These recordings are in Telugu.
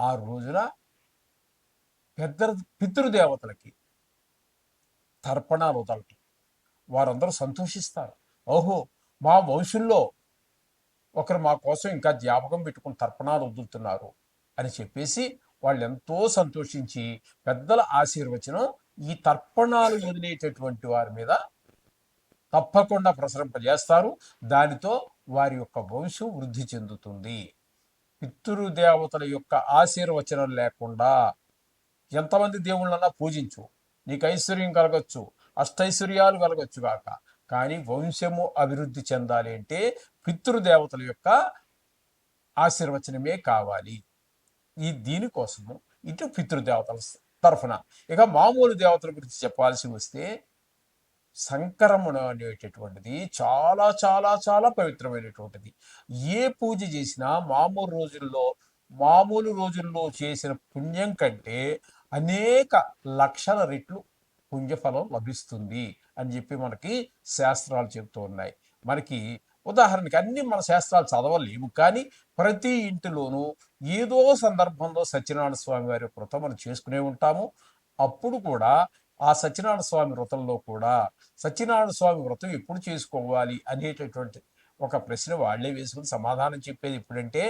ఆ రోజున పెద్ద పితృదేవతలకి తర్పణాలు వదలటం. వారందరూ సంతోషిస్తారు. ఓహో మా వంశంలో ఒకరు మా కోసం ఇంకా జ్ఞాపకం పెట్టుకుని తర్పణాలు వదులుతున్నారు అని చెప్పేసి వాళ్ళు ఎంతో సంతోషించి పెద్దల ఆశీర్వచనం ఈ తర్పణాలు వదిలేటటువంటి వారి మీద తప్పకుండా ప్రసరింపజేస్తారు. దానితో వారి యొక్క వంశం వృద్ధి చెందుతుంది. పితృదేవతల యొక్క ఆశీర్వచనం లేకుండా ఎంతమంది దేవుళ్ళన్నా పూజించు. నీకు ఐశ్వర్యం కలగచ్చు. అష్టైశ్వర్యాలు కలగచ్చు కాక కానీ వంశము అభివృద్ధి చెందాలి అంటే పితృదేవతల యొక్క ఆశీర్వచనమే కావాలి. ఈ దీనికోసము ఇటు పితృదేవతల తరఫున. ఇక మామూలు దేవతల గురించి చెప్పాల్సి వస్తే సంకరమణ అనేటటువంటిది చాలా చాలా చాలా పవిత్రమైనటువంటిది. ఏ పూజ చేసినా మామూలు రోజుల్లో మామూలు రోజుల్లో చేసిన పుణ్యం కంటే అనేక లక్షల రెట్లు పుణ్యఫలం లభిస్తుంది అని చెప్పి మనకి శాస్త్రాలు చెబుతూ ఉన్నాయి. మనకి ఉదాహరణకి అన్ని మన శాస్త్రాలు చదవలేము కానీ ప్రతి ఇంటిలోనూ ఏదో సందర్భంలో సత్యనారాయణ స్వామి వారి వ్రతం మనం చేసుకునే ఉంటాము. అప్పుడు కూడా ఆ సత్యనారాయణ స్వామి వ్రతంలో కూడా సత్యనారాయణ స్వామి వ్రతం ఎప్పుడు చేసుకోవాలి అనేటటువంటి ఒక ప్రశ్న వాళ్ళే వేసుకుని సమాధానం చెప్పేది ఎప్పుడంటే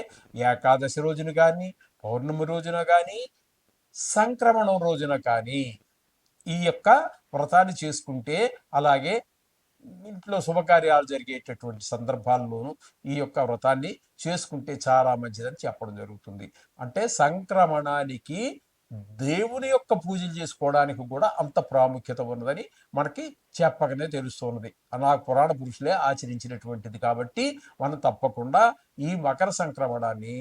ఏకాదశి రోజున కానీ పౌర్ణమి రోజున కానీ సంక్రమణం రోజున కానీ ఈ యొక్క వ్రతాన్ని చేసుకుంటే అలాగే ఇంట్లో శుభకార్యాలు జరిగేటటువంటి సందర్భాల్లోనూ ఈ యొక్క వ్రతాన్ని చేసుకుంటే చాలా మంచిదని చెప్పడం జరుగుతుంది. అంటే సంక్రమణానికి దేవుని యొక్క పూజలు చేసుకోవడానికి కూడా అంత ప్రాముఖ్యత ఉన్నదని మనకి చెప్పకనే తెలుస్తున్నది అలా పురాణ పురుషులే ఆచరించినటువంటిది కాబట్టి మనం తప్పకుండా ఈ మకర సంక్రమణాన్ని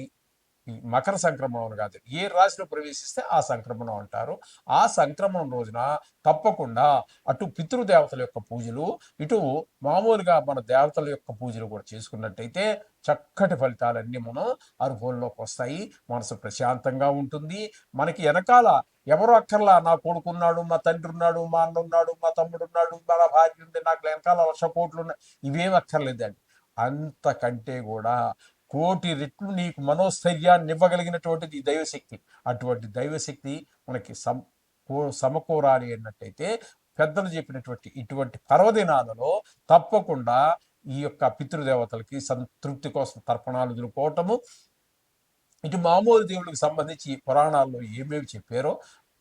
మకర సంక్రమణం కాదు ఏ రాశిలో ప్రవేశిస్తే ఆ సంక్రమణం అంటారు. ఆ సంక్రమణం రోజున తప్పకుండా అటు పితృదేవతల యొక్క పూజలు ఇటు మామూలుగా మన దేవతల యొక్క పూజలు కూడా చేసుకున్నట్టయితే చక్కటి ఫలితాలన్నీ మనం అనుభవంలోకి వస్తాయి. మనసు ప్రశాంతంగా ఉంటుంది. మనకి వెనకాల ఎవరు అక్కర్లా నా కొడుకున్నాడు మా తండ్రి ఉన్నాడు మా అన్న ఉన్నాడు మా తమ్ముడు ఉన్నాడు మన భార్య ఉంది నాకు వెనకాల లక్ష కోట్లు ఉన్నాయి. ఇవేం అక్కర్లేదండి. అంతకంటే కూడా కోటి రెట్లు నీకు మనోస్థైర్యాన్ని ఇవ్వగలిగినటువంటిది దైవశక్తి. అటువంటి దైవశక్తి మనకి సమ సమకూరాలి అన్నట్టయితే పెద్దలు చెప్పినటువంటి ఇటువంటి పర్వదినాలలో తప్పకుండా ఈ యొక్క పితృదేవతలకి సంతృప్తి కోసం తర్పణాలు ఎదుర్కోవటము. ఇటు మామూలు దేవుడికి సంబంధించి పురాణాల్లో ఏమేమి చెప్పారో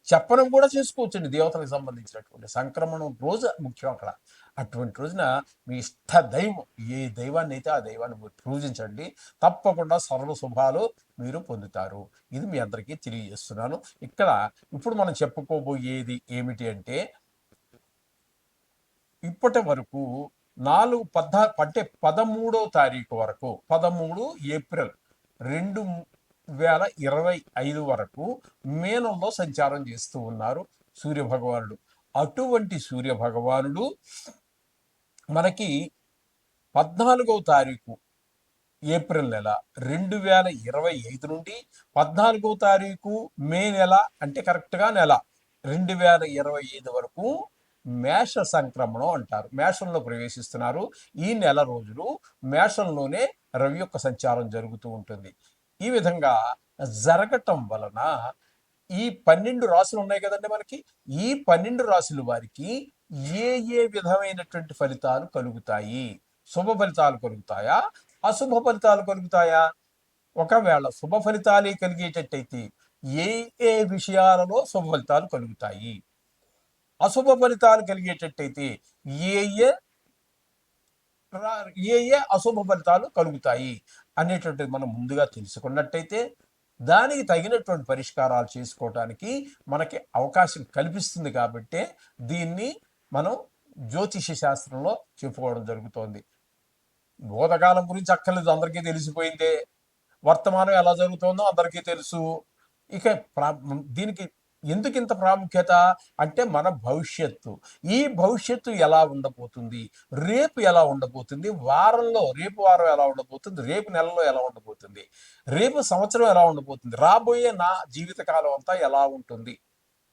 చెప్పడం కూడా చేసుకోవచ్చండి దేవతలకు సంబంధించినటువంటి సంక్రమణం రోజు ముఖ్యం అక్కడ. అటువంటి రోజున మీ ఇష్ట దైవం ఏ దైవాన్ని అయితే ఆ దైవాన్ని మీరు పూజించండి తప్పకుండా సర్వ శుభాలు మీరు పొందుతారు. ఇది మీ అందరికీ తెలియజేస్తున్నాను. ఇక్కడ ఇప్పుడు మనం చెప్పుకోబోయేది ఏమిటి అంటే ఇప్పటి వరకు నాలుగు పద్నా అంటే పదమూడో తారీఖు వరకు పదమూడు ఏప్రిల్ రెండు వేల ఇరవై ఐదు వరకు మేనంలో సంచారం చేస్తూ ఉన్నారు సూర్య భగవానుడు అటువంటి సూర్య భగవానుడు మనకి పద్నాలుగవ తారీఖు ఏప్రిల్ నెల రెండు వేల ఇరవై ఐదు నుండి పద్నాలుగవ తారీఖు మే నెల అంటే కరెక్ట్గా నెల రెండు వేల ఇరవై ఐదు వరకు మేష సంక్రమణం అంటారు. మేషంలో ప్రవేశిస్తున్నారు. ఈ నెల రోజులు మేషంలోనే రవి యొక్క సంచారం జరుగుతూ ఉంటుంది. ఈ విధంగా జరగటం వలన ఈ పన్నెండు రాశులు ఉన్నాయి కదండి మనకి. ఈ పన్నెండు రాశుల వారికి ఏ ఏ విధమైనటువంటి ఫలితాలు కలుగుతాయి? శుభ ఫలితాలు కలుగుతాయా? అశుభ ఫలితాలు కలుగుతాయా? ఒకవేళ శుభ ఫలితాలే కలిగేటట్టయితే ఏ ఏ విషయాలలో శుభ ఫలితాలు కలుగుతాయి? అశుభ ఫలితాలు కలిగేటట్టయితే ఏ ఏ ఏ ఏ అశుభ ఫలితాలు కలుగుతాయి అనేటువంటిది మనం ముందుగా తెలుసుకున్నట్టయితే దానికి తగినటువంటి పరిష్కారాలు చేసుకోవటానికి మనకి అవకాశం కల్పిస్తుంది కాబట్టి దీన్ని మనం జ్యోతిష శాస్త్రంలో చెప్పుకోవడం జరుగుతోంది. భూతకాలం గురించి అక్కర్లేదు అందరికీ తెలిసిపోయిందే. వర్తమానం ఎలా జరుగుతుందో అందరికీ తెలుసు. ఇక ప్రా దీనికి ఎందుకు ఇంత ప్రాముఖ్యత? అంటే మన భవిష్యత్తు. ఈ భవిష్యత్తు ఎలా ఉండబోతుంది? రేపు ఎలా ఉండబోతుంది? వారంలో రేపు వారం ఎలా ఉండబోతుంది? రేపు నెలలో ఎలా ఉండబోతుంది? రేపు సంవత్సరం ఎలా ఉండబోతుంది? రాబోయే నా జీవితకాలం అంతా ఎలా ఉంటుంది?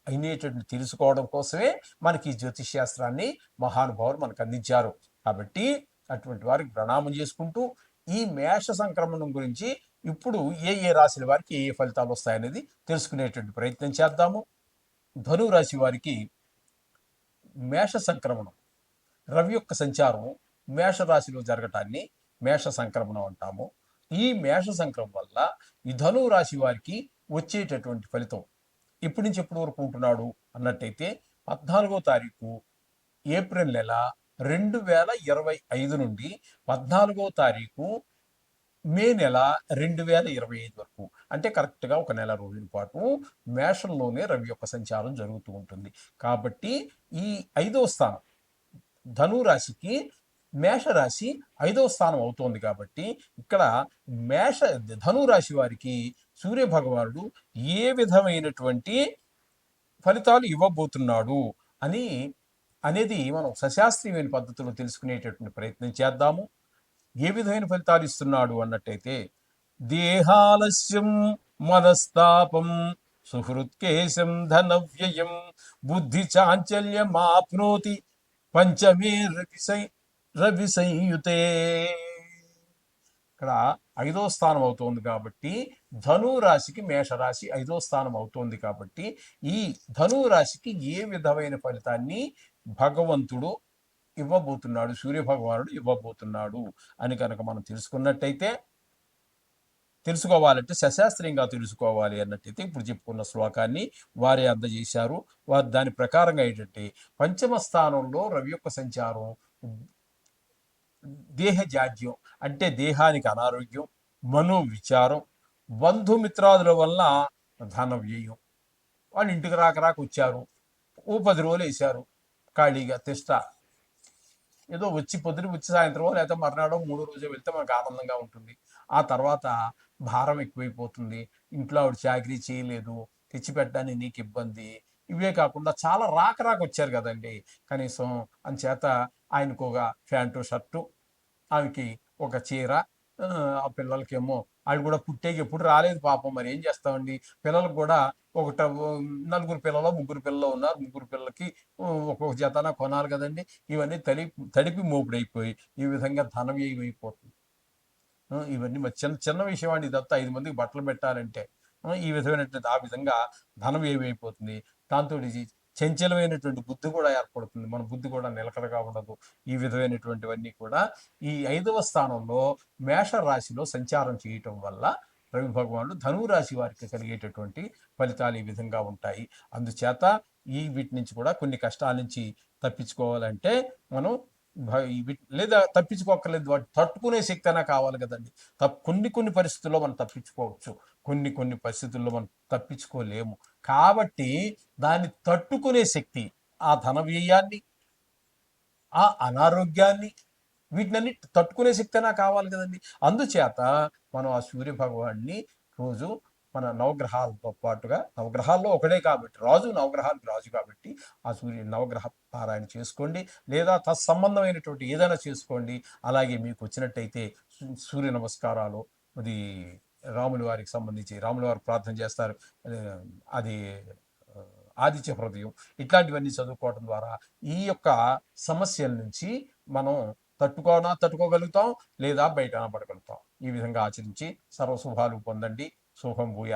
అనేటువంటి తెలుసుకోవడం కోసమే మనకి ఈ జ్యోతిష్ శాస్త్రాన్ని మహానుభావులు మనకు అందించారు. కాబట్టి అటువంటి వారికి ప్రణామం చేసుకుంటూ ఈ మేష సంక్రమణం గురించి ఇప్పుడు ఏ ఏ రాశుల వారికి ఏ ఫలితాలు వస్తాయనేది తెలుసుకునేటువంటి ప్రయత్నం చేద్దాము. ధను రాశి వారికి మేష సంక్రమణం రవి యొక్క సంచారం మేష రాశిలో జరగటాన్ని మేష సంక్రమణం అంటాము. ఈ మేష సంక్రమం వల్ల ఈ ధను రాశి వారికి వచ్చేటటువంటి ఫలితం ఇప్పటి నుంచి ఎప్పటి వరకు ఉంటున్నాడు అన్నట్టయితే పద్నాలుగో తారీఖు ఏప్రిల్ నెల రెండు వేల ఇరవై ఐదు నుండి పద్నాలుగో తారీఖు మే నెల రెండు వేల ఇరవై ఐదు వరకు. అంటే కరెక్ట్గా ఒక నెల రోజుల పాటు మేషంలోనే రవి యొక్క సంచారం జరుగుతూ ఉంటుంది. కాబట్టి ఈ ఐదవ స్థానం ధను రాశికి మేషరాశి ఐదవ స్థానం అవుతోంది కాబట్టి ఇక్కడ మేష ధను రాశి వారికి సూర్య భగవానుడు ఏ విధమైనటువంటి ఫలితాలు ఇవ్వబోతున్నాడు అని అనేది మనం సశాస్త్రీయమైన పద్ధతిలో తెలుసుకునేటటువంటి ప్రయత్నం చేద్దాము. ఏ విధమైన ఫలితాలు ఇస్తున్నాడు అన్నట్టయితే దేహాలస్యం మనస్తాపం సుహృత్కేశం ధనవ్యయం బుద్ధి చాంచల్యం ఆప్నోతి పంచమే రవిసై రవి సంయుతే. ఇక్కడ ఐదో స్థానం అవుతోంది కాబట్టి ధనురాశికి మేషరాశి ఐదో స్థానం అవుతోంది కాబట్టి ఈ ధనురాశికి ఏ విధమైన ఫలితాన్ని భగవంతుడు ఇవ్వబోతున్నాడు సూర్య భగవానుడు ఇవ్వబోతున్నాడు అని కనుక మనం తెలుసుకున్నట్టయితే తెలుసుకోవాలంటే సశాస్త్రీయంగా తెలుసుకోవాలి అన్నట్టయితే ఇప్పుడు చెప్పుకున్న శ్లోకాన్ని వారే అందజేశారు. వారు దాని ప్రకారంగా ఏంటంటే పంచమ స్థానంలో రవి యొక్క సంచారం దేహ జాడ్యం అంటే దేహానికి అనారోగ్యం మనో విచారం బంధుమిత్రాదుల వల్ల ధన వ్యయం. వాళ్ళు ఇంటికి రాక రాక వచ్చారు. ఓ పది రోజులు వేశారు ఖాళీగా తెస్త ఏదో వచ్చి పొద్దున వచ్చి సాయంత్రం లేకపోతే మర్నాడో మూడో రోజు వెళ్తే మనకు ఆనందంగా ఉంటుంది. ఆ తర్వాత భారం ఎక్కువైపోతుంది. ఇంట్లో ఆవిడ చాకరీ చేయలేదు తెచ్చిపెట్టడానికి నీకు ఇబ్బంది ఇవే కాకుండా చాలా రాక రాక వచ్చారు కదండి. కనీసం అంచేత ఆయనకు ఒక ప్యాంటు షర్టు ఆమెకి ఒక చీర ఆ, ఆ పిల్లలకేమో వాళ్ళు కూడా పుట్టేకి ఎప్పుడు రాలేదు పాపం. మరి ఏం చేస్తామండి? పిల్లలకు కూడా ఒకట నలుగురు పిల్లలు ముగ్గురు పిల్లలు ఉన్నారు ముగ్గురు పిల్లలకి ఒక్కొక్క జతన కొనాలి కదండి. ఇవన్నీ తడి తడిపి మోపుడైపోయి ఈ విధంగా ధన వ్యయం అయిపోతుంది ఇవన్నీ మరి చిన్న చిన్న విషయం అండి. ఇదంతా ఐదు మందికి బట్టలు పెట్టాలంటే ఈ విధమైనటువంటి ఆ విధంగా ధనం ఏమైపోతుంది. దాంతో చంచలమైనటువంటి బుద్ధి కూడా ఏర్పడుతుంది. మన బుద్ధి కూడా నిలకడగా ఉండదు. ఈ విధమైనటువంటివన్నీ కూడా ఈ ఐదవ స్థానంలో మేష రాశిలో సంచారం చేయటం వల్ల రవి భగవానుడు ధనువు రాశి వారికి కలిగేటటువంటి ఫలితాలు ఈ విధంగా ఉంటాయి. అందుచేత ఈ వీటి నుంచి కూడా కొన్ని కష్టాల నుంచి తప్పించుకోవాలంటే మనం లేదా తప్పించుకోకర్లేదు వాటి తట్టుకునే శక్తి అయినా కావాలి కదండి. తప్ కొన్ని కొన్ని పరిస్థితుల్లో మనం తప్పించుకోవచ్చు. కొన్ని కొన్ని పరిస్థితుల్లో మనం తప్పించుకోలేము. కాబట్టి దాన్ని తట్టుకునే శక్తి ఆ ధన వ్యయాన్ని ఆ అనారోగ్యాన్ని వీటినన్ని తట్టుకునే శక్తి అయినా కావాలి కదండి. అందుచేత మనం ఆ సూర్య భగవాన్ని రోజు మన నవగ్రహాలతో పాటుగా నవగ్రహాల్లో ఒకడే కాబట్టి రాజు నవగ్రహానికి రాజు కాబట్టి ఆ సూర్య నవగ్రహ పారాయణ చేసుకోండి. లేదా తత్సంబంధమైనటువంటి ఏదైనా చేసుకోండి. అలాగే మీకు వచ్చినట్టయితే సూర్య నమస్కారాలు అది రాముల వారికి సంబంధించి రాముల వారు ప్రార్థన చేస్తారు. అది ఆదిత్య హృదయం ఇట్లాంటివన్నీ చదువుకోవడం ద్వారా ఈ యొక్క సమస్యల నుంచి మనం తట్టుకోనా తట్టుకోగలుగుతాం లేదా బయట పడగలుగుతాం. ఈ విధంగా ఆచరించి సర్వశుభాలు పొందండి. శుభం భూయా.